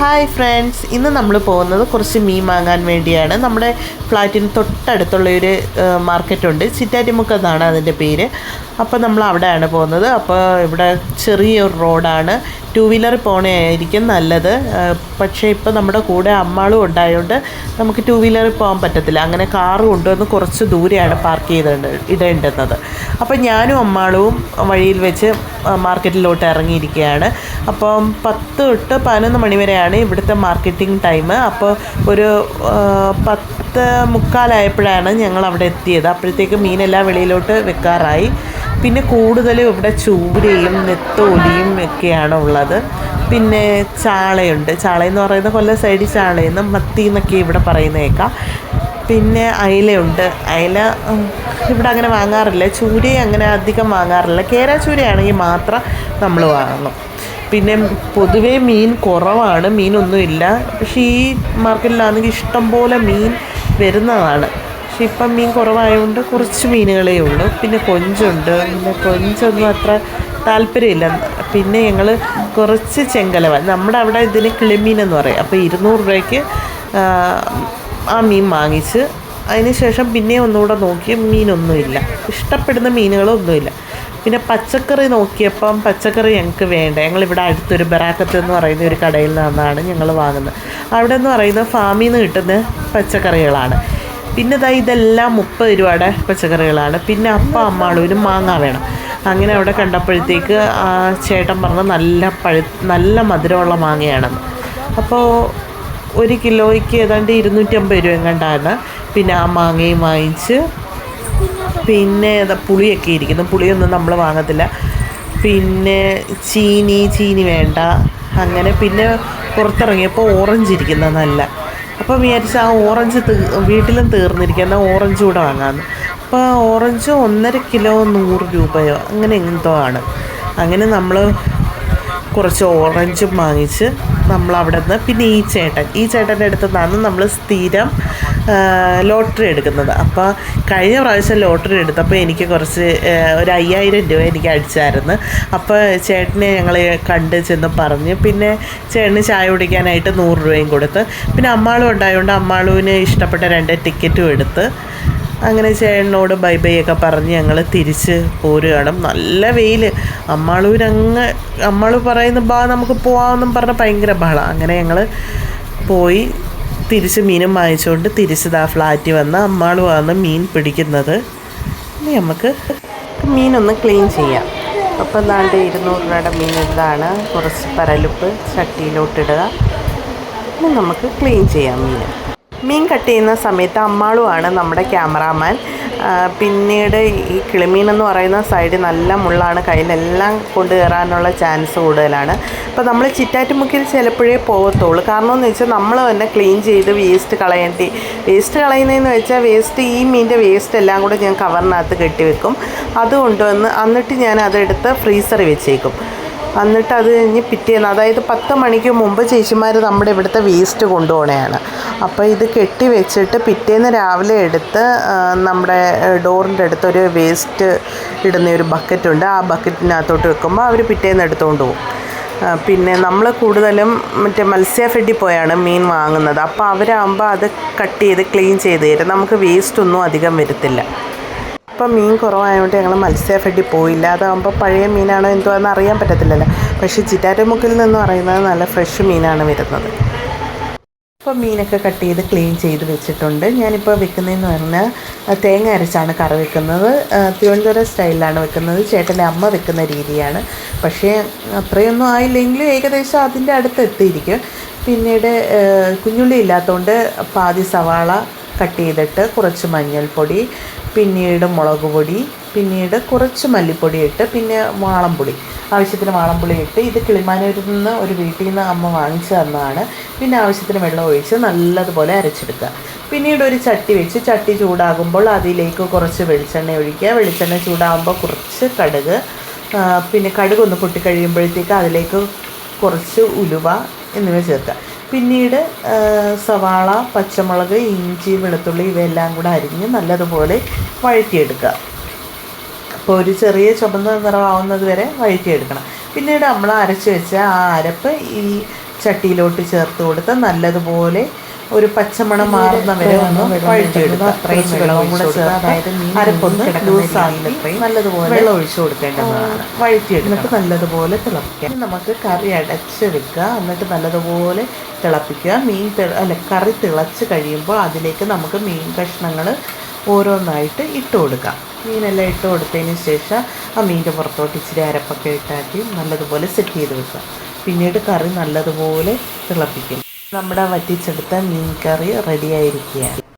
Hi friends ഇന്ന് നമ്മൾ പോകുന്നത് കുറച്ച് മീൻ വാങ്ങാൻ വേണ്ടിയാണ്. നമ്മുടെ ഫ്ലാറ്റിന് തൊട്ടടുത്തുള്ള ഒരു മാർക്കറ്റുണ്ട്. ചിറ്റാറ്റിമുക്ക് എന്നാണ് അതിന്റെ പേര്. അപ്പോൾ നമ്മൾ അവിടെയാണ് പോകുന്നത്. അപ്പോൾ ഇവിടെ ചെറിയൊരു റോഡാണ്. ടു വീലർ പോകണമായിരിക്കും നല്ലത്. പക്ഷേ ഇപ്പോൾ നമ്മുടെ കൂടെ അമ്മാളും ഉണ്ടായതുകൊണ്ട് നമുക്ക് ടു വീലറിൽ പോകാൻ പറ്റത്തില്ല. അങ്ങനെ കാറ് കൊണ്ടുവന്ന് കുറച്ച് ദൂരെയാണ് പാർക്ക് ചെയ്ത് ഇടേണ്ടുന്നത്. അപ്പോൾ ഞാനും അമ്മാളും വഴിയിൽ വെച്ച് മാർക്കറ്റിലോട്ട് ഇറങ്ങിയിരിക്കുകയാണ്. അപ്പം പത്ത് തൊട്ട് പതിനൊന്ന് മണി വരെയാണ് ഇവിടുത്തെ മാർക്കറ്റിംഗ് ടൈം അപ്പോൾ ഒരു പത്ത് മുക്കാലായപ്പോഴാണ് ഞങ്ങൾ അവിടെ എത്തിയത്. അപ്പോഴത്തേക്ക് മീനെല്ലാം വെളിയിലോട്ട് വെക്കാറായി. പിന്നെ കൂടുതലും ഇവിടെ ചൂരയും നെത്തോലിയും ഒക്കെയാണ് ഉള്ളത്. പിന്നെ ചാളയുണ്ട്. ചാളയെന്ന് പറയുന്ന കൊല്ലം സൈഡിൽ ചാളയെന്നും മത്തി എന്നൊക്കെ ഇവിടെ പറയുന്നേക്കാം. പിന്നെ അയലയുണ്ട്. അയല ഇവിടെ അങ്ങനെ വാങ്ങാറില്ല. ചൂരയും അങ്ങനെ അധികം വാങ്ങാറില്ല. കേര ചൂരയാണെങ്കിൽ മാത്രം നമ്മൾ വാങ്ങും. പിന്നെ പൊതുവേ മീൻ കുറവാണ് മീനൊന്നുമില്ല പക്ഷേ ഈ മാർക്കറ്റിലാണെങ്കിൽ ഇഷ്ടം പോലെ മീൻ വരുന്നതാണ്. പക്ഷെ ഇപ്പം മീൻ കുറവായതുകൊണ്ട് കുറച്ച് മീനുകളേ ഉള്ളൂ. പിന്നെ കൊഞ്ചുണ്ട്. പിന്നെ കൊഞ്ചൊന്നും അത്ര താല്പര്യമില്ല. പിന്നെ ഞങ്ങൾ കുറച്ച് ചെങ്കലവ നമ്മുടെ അവിടെ ഇതിന് കിളിമീൻ എന്ന് പറയും. അപ്പോൾ ഇരുന്നൂറ് രൂപയ്ക്ക് ആ മീൻ വാങ്ങിച്ച്. അതിന് ശേഷം പിന്നെ ഒന്നുകൂടെ നോക്കി മീനൊന്നുമില്ല. ഇഷ്ടപ്പെടുന്ന മീനുകളൊന്നുമില്ല. പിന്നെ പച്ചക്കറി നോക്കിയപ്പം പച്ചക്കറി ഞങ്ങൾക്ക് വേണ്ട. ഞങ്ങളിവിടെ അടുത്തൊരു ബറാക്കത്ത് എന്ന് പറയുന്ന ഒരു കടയിൽ നിന്നാണ് ഞങ്ങൾ വാങ്ങുന്നത്. അവിടെ എന്ന് പറയുന്നത് ഫാമിൽ നിന്ന് കിട്ടുന്ന പച്ചക്കറികളാണ്. പിന്നെ ഇതാ ഇതെല്ലാം മുപ്പത് രൂപയുടെ പച്ചക്കറികളാണ്. പിന്നെ അപ്പം അമ്മാളൂരും മാങ്ങ വേണം. അങ്ങനെ അവിടെ കണ്ടപ്പോഴത്തേക്ക് ചേട്ടൻ പറഞ്ഞ നല്ല പഴു നല്ല മധുരമുള്ള മാങ്ങയാണെന്ന്. അപ്പോൾ ഒരു കിലോയ്ക്ക് ഏതാണ്ട് ഇരുന്നൂറ്റമ്പത് രൂപ എങ്ങാണ്ടാണ്. പിന്നെ ആ മാങ്ങയും വാങ്ങിച്ച് പിന്നെ പുളിയൊക്കെ ഇരിക്കുന്നു. പുളിയൊന്നും നമ്മൾ വാങ്ങത്തില്ല. പിന്നെ ചീനി ചീനി വേണ്ട. അങ്ങനെ പിന്നെ പുറത്തിറങ്ങിയപ്പോൾ ഓറഞ്ച് ഇരിക്കുന്ന. നല്ല. അപ്പോൾ വിചാരിച്ച ആ ഓറഞ്ച് തീ വീട്ടിലും തീർന്നിരിക്കുന്ന. ഓറഞ്ച് കൂടെ വാങ്ങാമെന്ന് അപ്പോൾ ഓറഞ്ച് ഒന്നര കിലോ നൂറ് രൂപയോ അങ്ങനെ എന്തോ ആണ്. അങ്ങനെ നമ്മൾ കുറച്ച് ഓറഞ്ചും വാങ്ങിച്ച് നമ്മൾ അവിടെ നിന്ന് പിന്നെ ഈ ചേട്ടൻ. ഈ ചേട്ടന്റെ അടുത്ത് നിന്നാണ് നമ്മൾ സ്ഥിരം ലോട്ടറി എടുക്കുന്നത്. അപ്പോൾ കഴിഞ്ഞ പ്രാവശ്യം ലോട്ടറി എടുത്തപ്പോൾ എനിക്ക് കുറച്ച് ഒരു അയ്യായിരം രൂപ എനിക്ക് അടിച്ചായിരുന്നു. അപ്പോൾ ചേട്ടനെ ഞങ്ങൾ കണ്ട് ചെന്ന് പറഞ്ഞ്. പിന്നെ ചേട്ടന് ചായ കുടിക്കാനായിട്ട് നൂറ് രൂപയും കൊടുത്ത്. പിന്നെ അമ്മാളും ഉണ്ടായതുകൊണ്ട് അമ്മാളുവിന് ഇഷ്ടപ്പെട്ട രണ്ട് ടിക്കറ്റും എടുത്ത്. അങ്ങനെ ചേട്ടനോട് ബൈ ബൈ ഒക്കെ പറഞ്ഞ് ഞങ്ങൾ തിരിച്ച് പോരുകയാണ്. നല്ല വെയിൽ അമ്മാളൂരങ്ങ് അമ്മാൾ പറയുന്ന ബാ നമുക്ക് പോവാമെന്നും പറഞ്ഞ് ഭയങ്കര ബഹളം. അങ്ങനെ ഞങ്ങൾ പോയി തിരിച്ച് മീനും വാങ്ങിച്ചുകൊണ്ട് തിരിച്ച് ദാ ഫ്ലാറ്റിൽ വന്ന് അമ്മാൾ വന്ന് മീൻ പിടിക്കുന്നത്. ഇനി നമുക്ക് മീനൊന്ന് ക്ലീൻ ചെയ്യാം. അപ്പം ദാണ്ട് ഇരുന്നൂറ് രൂപയുടെ മീൻ ഇതാണ്. കുറച്ച് പരലുപ്പ് ചട്ടിയിലോട്ടിടുക. ഇനി നമുക്ക് ക്ലീൻ ചെയ്യാം മീൻ. മീൻ കട്ട് ചെയ്യുന്ന സമയത്ത് അമ്മാളുമാണ് നമ്മുടെ ക്യാമറാമാൻ. പിന്നീട് ഈ കിളിമീൻ എന്ന് പറയുന്ന സൈഡ് നല്ല മുള്ളാണ്. കയ്യിലെല്ലാം കൊണ്ടു കയറാനുള്ള ചാൻസ് കൂടുതലാണ്. അപ്പോൾ നമ്മൾ ചിറ്റാറ്റുമുക്കിൽ ചിലപ്പോഴേ പോകത്തുള്ളൂ. കാരണം എന്ന് വെച്ചാൽ നമ്മൾ തന്നെ ക്ലീൻ ചെയ്ത് വേസ്റ്റ് കളയേണ്ടി വേസ്റ്റ് കളയുന്നതെന്ന് വെച്ചാൽ വേസ്റ്റ് ഈ മീന്റെ വേസ്റ്റ് എല്ലാം കൂടെ ഞാൻ കവറിനകത്ത് കെട്ടിവെക്കും അത് കൊണ്ടുവന്ന് എന്നിട്ട് ഞാൻ അതെടുത്ത് ഫ്രീസറിൽ വെച്ചേക്കും. എന്നിട്ട് അത് കഴിഞ്ഞ് പിറ്റേന്ന് അതായത് പത്ത് മണിക്ക് മുമ്പ് ചേച്ചിമാർ നമ്മുടെ ഇവിടുത്തെ വേസ്റ്റ് കൊണ്ടുപോകണയാണ് അപ്പോൾ ഇത് കെട്ടി വെച്ചിട്ട് പിറ്റേന്ന് രാവിലെ എടുത്ത് നമ്മുടെ ഡോറിന്റെ അടുത്തൊരു വേസ്റ്റ് ഇടുന്ന ഒരു ബക്കറ്റുണ്ട് ആ ബക്കറ്റിനകത്തോട്ട് വെക്കുമ്പോൾ അവർ പിറ്റേന്ന് എടുത്തുകൊണ്ട് പോകും പിന്നെ നമ്മൾ കൂടുതലും മറ്റേ മത്സ്യഫെഡിൽ പോയാണ് മീൻ വാങ്ങുന്നത്. അപ്പോൾ അവരാകുമ്പോൾ അത് കട്ട് ചെയ്ത് ക്ലീൻ ചെയ്ത് തരും. നമുക്ക് വേസ്റ്റ് ഒന്നും അധികം വരത്തില്ല. ഇപ്പം മീൻ കുറവായതുകൊണ്ട് ഞങ്ങൾ മത്സ്യഫെഡിൽ പോയില്ല. അതാകുമ്പോൾ പഴയ മീനാണോ എന്തോ എന്ന് അറിയാൻ പറ്റത്തില്ലല്ലോ. പക്ഷേ ചിറ്റാറ്റമുക്കിൽ നിന്ന് അറിയുന്നത് നല്ല ഫ്രഷ് മീനാണ് വരുന്നത്. ഇപ്പോൾ മീനൊക്കെ കട്ട് ചെയ്ത് ക്ലീൻ ചെയ്ത് വെച്ചിട്ടുണ്ട്. ഞാനിപ്പോൾ വെക്കുന്നതെന്ന് പറഞ്ഞാൽ തേങ്ങ അരച്ചാണ് കറി വെക്കുന്നത്. തിരുവനന്തപുരം സ്റ്റൈലിലാണ് വെക്കുന്നത്. ചേട്ടന്റെ അമ്മ വെക്കുന്ന രീതിയാണ്. പക്ഷേ അത്രയൊന്നും ആയില്ലെങ്കിലും ഏകദേശം അതിന്റെ അടുത്ത് എത്തിയിരിക്കും. പിന്നീട് കുഞ്ഞുള്ളി ഇല്ലാത്തതുകൊണ്ട് പാതി സവാള കട്ട് ചെയ്തിട്ട് കുറച്ച് മഞ്ഞൾപ്പൊടി പിന്നീട് മുളക് പൊടി പിന്നീട് കുറച്ച് മല്ലിപ്പൊടി ഇട്ട് പിന്നെ വാളംപുളി. ആവശ്യത്തിന് വാളംപുളി ഇട്ട് ഇത് കിളിമാനൂരിൽ നിന്ന് ഒരു വീട്ടിൽ നിന്ന് അമ്മ വാങ്ങിച്ചു തന്നതാണ്. പിന്നെ ആവശ്യത്തിന് വെള്ളം ഒഴിച്ച് നല്ലതുപോലെ അരച്ചെടുക്കുക. പിന്നീട് ഒരു ചട്ടി വെച്ച് ചട്ടി ചൂടാകുമ്പോൾ അതിലേക്ക് കുറച്ച് വെളിച്ചെണ്ണ ഒഴിക്കുക. വെളിച്ചെണ്ണ ചൂടാകുമ്പോൾ കുറച്ച് കടുക് പിന്നെ കടുക് ഒന്ന് പൊട്ടിക്കഴിയുമ്പോഴത്തേക്ക് അതിലേക്ക് കുറച്ച് ഉലുവ എന്നിവ ചേർക്കുക. പിന്നീട് സവാള പച്ചമുളക് ഇഞ്ചി വെളുത്തുള്ളി ഇവയെല്ലാം കൂടെ അരിഞ്ഞ് നല്ലതുപോലെ വഴറ്റിയെടുക്കുക. അപ്പോൾ ഒരു ചെറിയ ചുമന്ന നിറമാവുന്നത് വരെ വഴറ്റിയെടുക്കണം. പിന്നീട് നമ്മൾ അരച്ച് വെച്ച ആ അരപ്പ് ഈ ചട്ടിയിലോട്ട് ചേർത്ത് കൊടുത്ത് നല്ലതുപോലെ ഒരു പച്ചമണം മാറുന്ന വരെ ഒന്ന് വഴറ്റിയെടുക്കുക. അത്രയും വെള്ളവും കൂടെ ചേർത്ത് അരപ്പൊന്ന് ലൂസാക്കി നല്ലതുപോലെ വെള്ളം ഒഴിച്ചു കൊടുക്കേണ്ടതാണ്. വഴറ്റിയെടുക്കുക നല്ലതുപോലെ തിളപ്പിക്കുക. നമുക്ക് കറി അടച്ച് വെക്കുക എന്നിട്ട് നല്ലതുപോലെ തിളപ്പിക്കുക. മീൻ അല്ല കറി തിളച്ച് കഴിയുമ്പോൾ അതിലേക്ക് നമുക്ക് മീൻ കഷ്ണങ്ങൾ ഓരോന്നായിട്ട് ഇട്ട് കൊടുക്കാം. മീനെല്ലാം ഇട്ട് കൊടുത്തതിന് ശേഷം ആ മീന്റെ പുറത്തോട്ട് ഇച്ചിരി അരപ്പൊക്കെ ഇട്ടാക്കി നല്ലതുപോലെ സെറ്റ് ചെയ്ത് വെക്കുക. പിന്നീട് കറി നല്ലതുപോലെ തിളപ്പിക്കും. നമ്മുടെ വറ്റിച്ചെടുത്ത മീൻ കറി റെഡിയായിരിക്കുകയാണ്